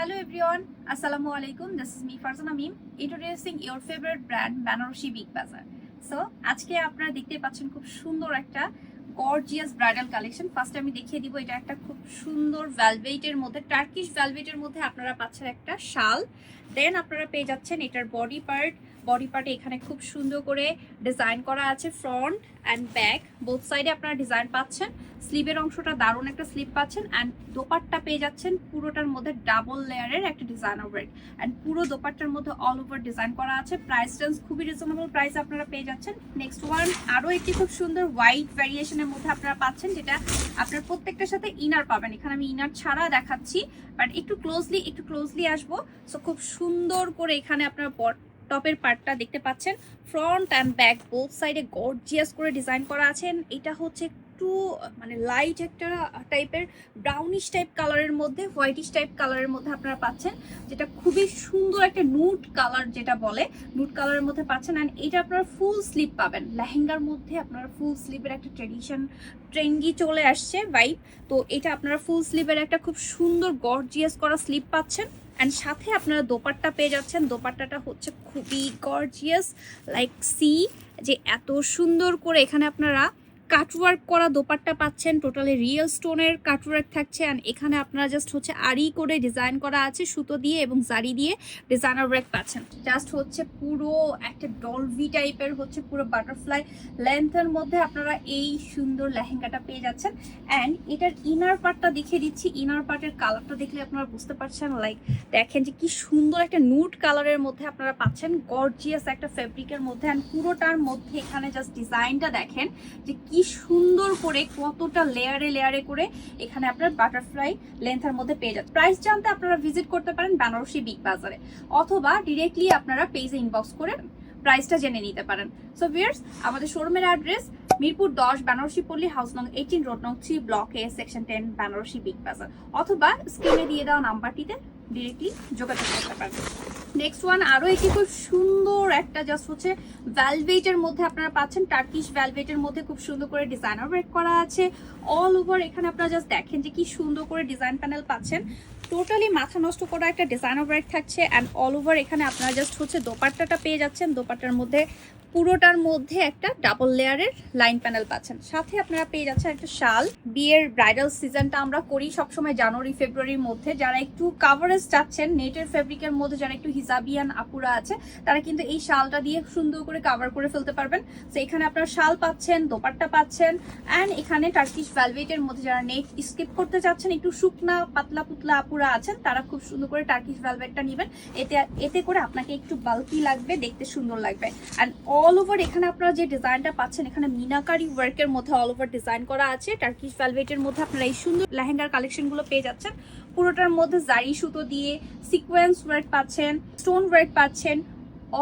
Hello everyone আসসালামু আলাইকুম This is me, Farzana Mim introducing your favorite brand Banarasi Big Bazaar. So, আজকে আপনারা দেখতে পাচ্ছেন খুব সুন্দর একটা গর্জিয়াস ব্রাইডাল কালেকশন ফার্স্টে আমি দেখিয়ে দিব, এটা একটা খুব সুন্দর ভ্যালভেটের মধ্যে টার্কিশ ভ্যালভেটের মধ্যে আপনারা পাচ্ছেন একটা শাল। দেন আপনারা পেয়ে যাচ্ছেন এটার বডি পার্ট বডি পার্টে এখানে খুব সুন্দর করে ডিজাইন করা আছে ফ্রন্ট অ্যান্ড ব্যাক বোথ সাইডে আপনারা ডিজাইন পাচ্ছেন। স্লিভের অংশটা দারুণ একটা স্লিভ পাচ্ছেন অ্যান্ড দোপাট্টা পেয়ে যাচ্ছেন পুরোটার মধ্যে ডাবল লেয়ারের একটা ডিজাইন ওভার অ্যান্ড পুরো দোপাট্টার মধ্যে অল ওভার ডিজাইন করা আছে। প্রাইস রেঞ্জ খুবই রিজনেবল প্রাইস আপনারা পেয়ে যাচ্ছেন। নেক্সট ওয়ান আরও একটি খুব সুন্দর হোয়াইট ভ্যারিয়েশনের মধ্যে আপনারা পাচ্ছেন, যেটা আপনার প্রত্যেকটার সাথে ইনার পাবেন। এখানে আমি ইনার ছাড়া দেখাচ্ছি বাট একটু ক্লোজলি একটু ক্লোজলি আসব। সো খুব সুন্দর করে এখানে আপনার টপের পার্টটা দেখতে পাচ্ছেন। ফ্রন্ট অ্যান্ড ব্যাক বোথ সাইডে গর্জিয়াস করে ডিজাইন করা আছেন এটা হচ্ছে একটু মানে লাইট একটা টাইপের ব্রাউনিশ টাইপ কালারের মধ্যে হোয়াইটিশ টাইপ কালারের মধ্যে আপনারা পাচ্ছেন, যেটা খুবই সুন্দর একটা নুট কালার যেটা বলে নুট কালারের মধ্যে পাচ্ছেন অ্যান্ড এটা আপনারা ফুল স্লিপ পাবেন। লেহেঙ্গার মধ্যে আপনারা ফুল স্লিপের একটা ট্রেডিশন ট্রেন্ডি চলে আসছে ভাইব তো এটা আপনারা ফুল স্লিপের একটা খুব সুন্দর গর্জিয়াস করা স্লিপ পাচ্ছেন অ্যান্ড সাথে আপনারা দোপাট্টা পেয়ে যাচ্ছেন। দোপাট্টাটা হচ্ছে খুবই গর্জিয়াস লাইক সি যে এত সুন্দর করে এখানে আপনারা কাটওয়ার্ক করা দোপাট্টা পাচ্ছেন, টোটালি রিয়েল স্টোনের কাটওয়ার্ক থাকছে অ্যান্ড এখানে আপনারা জাস্ট হচ্ছে আড়ি করে ডিজাইন করা আছে, সুতো দিয়ে এবং জারি দিয়ে ডিজাইনার ওয়ার্ক পাচ্ছেন। জাস্ট হচ্ছে পুরো একটা ডলভি টাইপের হচ্ছে পুরো বাটারফ্লাই লেন্থের মধ্যে আপনারা এই সুন্দর লেহেঙ্গাটা পেয়ে যাচ্ছেন। অ্যান্ড এটার ইনার পার্টটা দেখিয়ে দিচ্ছি ইনার পার্টের কালারটা দেখলে আপনারা বুঝতে পারছেন লাইক দেখেন যে কি সুন্দর একটা নুট কালারের মধ্যে আপনারা পাচ্ছেন গর্জিয়াস একটা ফেব্রিকের মধ্যে অ্যান্ড পুরোটার মধ্যে এখানে জাস্ট ডিজাইনটা দেখেন যে কি সুন্দর করে, কতটা লেয়ারে লেয়ারে করে এখানে আপনার বাটারফ্লাই লেন্থের মধ্যে পেয়ে যাচ্ছে। প্রাইস জানতে আপনারা ভিজিট করতে পারেন বেনারসি বিগ বাজারে, অথবা ডিরেক্টলি আপনারা পেজে ইনবক্স করে প্রাইসটা জেনে নিতে পারেন। সো ভিয়ার্স আমাদের শোরুমের অ্যাড্রেস মিরপুর দশ বেনারসি পল্লী হাউস নং এইটিন রোড নং three block section ten Benarasi big bazaar, অথবা স্ক্রিনে দিয়ে দেওয়া নাম্বারটিতে ডিরেক্টলি যোগাযোগ করতে পারবেন নেক্সট ওয়ান আরও একটি খুব সুন্দর একটা জাস্ট হচ্ছে ভ্যালভেটের মধ্যে আপনারা পাচ্ছেন। টার্কিশ ভ্যালভেটের মধ্যে খুব সুন্দর করে ডিজাইনার ওয়ার্ক করা আছে। অল ওভার এখানে আপনারা জাস্ট দেখেন যে কি সুন্দর করে ডিজাইন প্যানেল পাচ্ছেন। টোটালি মাথা নষ্ট করা একটা ডিজাইনার ওয়ার্ক থাকছে অ্যান্ড অল ওভার এখানে আপনারা জাস্ট হচ্ছে দোপাট্টাটা পেয়ে যাচ্ছেন। দোপাট্টার মধ্যে পুরোটার মধ্যে একটা ডাবল লেয়ারের লাইন প্যানেল পাচ্ছেন। সাথে আপনারা পেয়ে যাচ্ছেন একটা শাল। বিয়ের ব্রাইডাল সিজনটা আমরা করি সবসময় জানুয়ারি, ফেব্রুয়ারির মধ্যে। যারা একটু কাভারেজ চাচ্ছেন নেটের ফেব্রিকের মধ্যে যারা একটু হিজাবিয়ান আপুরা আছে, তারা কিন্তু এই শালটা দিয়ে সুন্দর করে কাভার করে ফেলতে পারবেন। তো এখানে আপনারা শাল পাচ্ছেন, দোপাট্টা পাচ্ছেন অ্যান্ড এখানে টার্কিশ ভ্যালভেটের মধ্যে যারা নেট স্কিপ করতে চাচ্ছেন, একটু শুকনা, পাতলা পুতলা আপুরা আছেন, তারা খুব সুন্দর করে টার্কিশ ভ্যালভেটটা নেবেন। এতে এতে করে আপনাকে একটু বালকি লাগবে, দেখতে সুন্দর লাগবে। অ্যান্ড অল ওভার এখানে আপনারা যে ডিজাইনটা পাচ্ছেন, এখানে মিনাকারি ওয়ার্কের মধ্যে অল ওভার ডিজাইন করা আছে। টার্কিশ ভ্যালভেটের মধ্যে আপনারা এই সুন্দর লেহেঙ্গার কালেকশনগুলো পেয়ে যাচ্ছেন। পুরোটার মধ্যে জারি সুতো দিয়ে সিকোয়েন্স ওয়ার্ক পাচ্ছেন স্টোন ওয়ার্ক পাচ্ছেন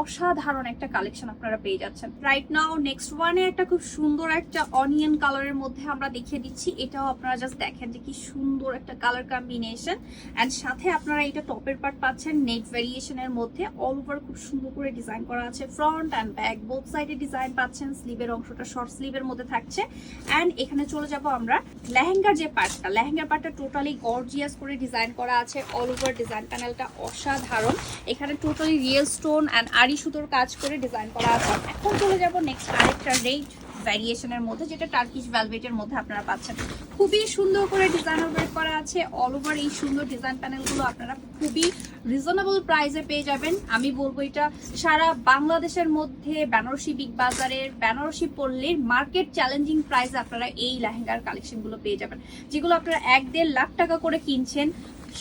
অসাধারণ একটা কালেকশন আপনারা পেয়ে যাচ্ছেন। রাইট নাও নেক্সট ওয়ানে একটা খুব সুন্দর একটা অনিয়ন কালারের মধ্যে আমরা দেখিয়ে দিচ্ছি। এটাও আপনারা জাস্ট দেখেন যে কি সুন্দর একটা কালার কম্বিনেশন অ্যান্ড সাথে আপনারা এটা টপের পার্ট পাচ্ছেন নেট ভ্যারিয়েশনের মধ্যে। অল ওভার খুব সুন্দর করে ডিজাইন করা আছে। ফ্রন্ট অ্যান্ড ব্যাক বোথ সাইডে ডিজাইন পাচ্ছেন। স্লিভের অংশটা শর্ট স্লিভের মধ্যে থাকছে। অ্যান্ড এখানে চলে যাব আমরা লেহেঙ্গার যে পার্টটা লেহেঙ্গার পার্টটা টোটালি গর্জিয়াস করে ডিজাইন করা আছে। অল ওভার ডিজাইন প্যানেলটা অসাধারণ। এখানে টোটালি রিয়েল স্টোন অ্যান্ড আড়ি সুতোর কাজ করে ডিজাইন করা আছে। এখন চলে যাব নেক্সট আরেকটা রেড ভ্যারিয়েশনের মধ্যে, যেটা টার্কিশ ভ্যালভেটের মধ্যে আপনারা পাচ্ছেন। খুবই সুন্দর করে ডিজাইন ওভার করা আছে। অল ওভার এই সুন্দর ডিজাইন প্যানেলগুলো আপনারা খুবই রিজনেবল প্রাইসে পেয়ে যাবেন। আমি বলব এটা সারা বাংলাদেশের মধ্যে বেনারসি বিগ বাজারের বেনারসি পল্লীর মার্কেট চ্যালেঞ্জিং প্রাইসে আপনারা এই লেহেঙ্গার কালেকশনগুলো পেয়ে যাবেন। যেগুলো আপনারা এক দেড় লাখ টাকা করে কিনছেন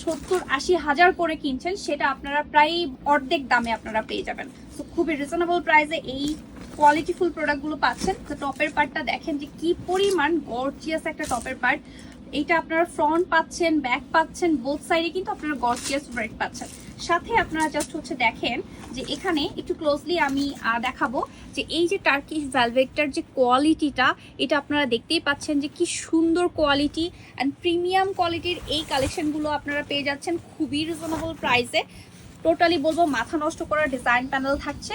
সত্তর আশি হাজার করে কিনছেন, সেটা আপনারা প্রায় অর্ধেক দামে আপনারা পেয়ে যাবেন। তো খুবই রিজনেবল প্রাইসে এই কোয়ালিটিফুল প্রোডাক্টগুলো পাচ্ছেন। তো টপের পার্টটা দেখেন যে কি পরিমাণ গর্জিয়াস একটা টপের পার্ট এইটা আপনারা ফ্রন্ট পাচ্ছেন ব্যাক পাচ্ছেন বোথ সাইডে কিন্তু আপনারা গর্জিয়াস ব্রেড পাচ্ছেন। সাথে আপনারা জাস্ট হচ্ছে দেখেন যে এখানে একটু ক্লোজলি আমি দেখাবো যে এই যে টার্কিশ ভ্যালভেটটার যে কোয়ালিটিটা এটা আপনারা দেখতেই পাচ্ছেন যে কি সুন্দর কোয়ালিটি অ্যান্ড প্রিমিয়াম কোয়ালিটির এই কালেকশনগুলো আপনারা পেয়ে যাচ্ছেন খুবই রিজনেবল প্রাইসে টোটালি বলব, মাথা নষ্ট করার ডিজাইন প্যানেল থাকছে।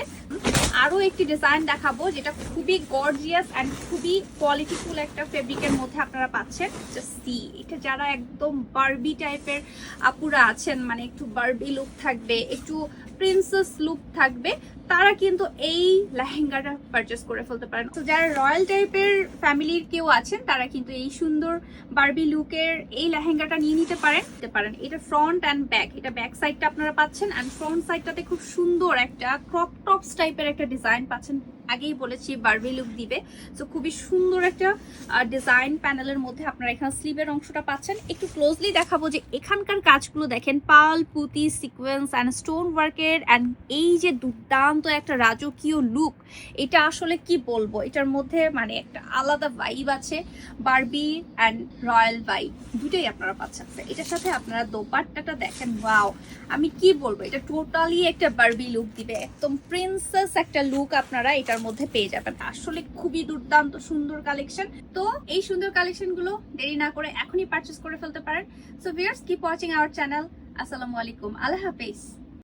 আরও একটি ডিজাইন দেখাবো, যেটা খুবই গর্জিয়াস অ্যান্ড খুবই কোয়ালিটিফুল একটা ফেব্রিকের মধ্যে আপনারা পাচ্ছেন। সি এটা যারা একদম বারবি টাইপের আপুরা আছেন মানে একটু বারবি লুক থাকবে, একটু প্রিন্সেস লুক থাকবে, তারা কিন্তু এই লেহেঙ্গাটা পারচেস করে ফেলতে পারেন। তো যারা রয়্যাল টাইপের ফ্যামিলির কেউ আছেন, তারা কিন্তু এই সুন্দর বার্বি লুকের এই লেহেঙ্গাটা নিয়ে নিতে পারেন। পারেন। এটা ফ্রন্ট অ্যান্ড ব্যাক এটা ব্যাক সাইডটা আপনারা পাচ্ছেন অ্যান্ড ফ্রন্ট সাইডটাতে খুব সুন্দর একটা ক্রপ টপস টাইপের একটা ডিজাইন পাচ্ছেন আগেই বলেছি বার্বি লুক দিবে। তো খুবই সুন্দর একটা ডিজাইন প্যানেলের মধ্যে আপনারা এখানে স্লিভের অংশটা পাচ্ছেন। একটু ক্লোজলি দেখাবো যে এখানকার কাজগুলো দেখেন, পাল, পুতি সিকোয়েন্স অ্যান্ড স্টোন ওয়ার্কের অ্যান্ড এই যে দুর্দান্ত একটা রাজকীয় লুক এটা আসলে কি বলব? এটার মধ্যে মানে একটা আলাদা ভাইব আছে বারবি অ্যান্ড রয়্যাল ভাইব দুটোই আপনারা পাচ্ছেন। এটার সাথে আপনারা দোপাট্টাটা দেখেন ওয়াও আমি কি বলব? এটা টোটালি একটা বার্বি লুক দিবে। একদম প্রিন্সেস একটা লুক আপনারা এটার মধ্যে পেয়ে যাবেন। আসলে খুবই দুর্দান্ত, সুন্দর কালেকশন তো এই সুন্দর কালেকশনগুলো দেরি না করে এখনই পারচেস করে ফেলতে পারেন। So viewers keep watching our channel আসসালামু আলাইকুম। আল্লাহ হাফেজ।